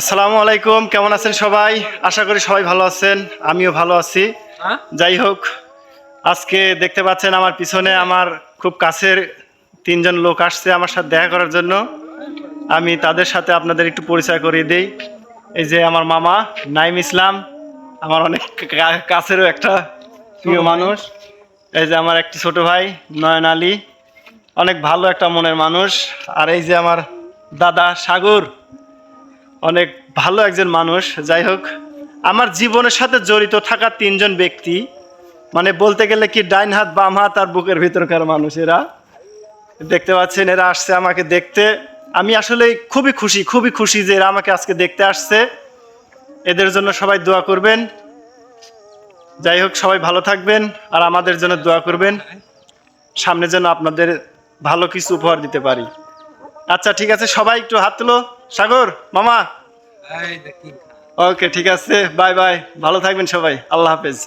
আসসালামু আলাইকুম কেমন আছেন সবাই? আশা করি সবাই ভালো আছেন আমিও ভালো আছি। যাই হোক আজকে দেখতে পাচ্ছেন আমার পিছনে আমার খুব কাছের তিনজন লোক আসছে আমার সাথে দেখা করার জন্য। আমি তাদের সাথে আপনাদের একটু পরিচয় করিয়ে দিই। এই যে আমার মামা নাইম ইসলাম আমার অনেক কাছেরও একটা প্রিয় মানুষ। এই যে আমার একটি ছোট ভাই নয়ন আলী অনেক ভালো একটা মনের মানুষ। আর এই যে আমার দাদা সাগর অনেক ভালো একজন মানুষ। যাই হোক, আমার জীবনের সাথে জড়িত থাকা তিনজন ব্যক্তি মানে বলতে গেলে কি ডাইন হাত, বাম হাত আর বুকের ভিতরকার মানুষ এরা দেখতে পাচ্ছেন, এরা আসছে আমাকে দেখতে। আমি আসলে খুবই খুশি খুবই খুশি যে এরা আমাকে আজকে দেখতে আসছে। এদের জন্য সবাই দোয়া করবেন। যাই হোক, সবাই ভালো থাকবেন আর আমাদের জন্য দোয়া করবেন। সামনে যেন আপনাদের ভালো কিছু উপহার দিতে পারি। আচ্ছা ঠিক আছে, সবাই একটু হাত তুলো। সাগর মামা। ওকে ঠিক আছে। Bye bye. ভালো থাকবেন সবাই। আল্লাহ হাফেজ।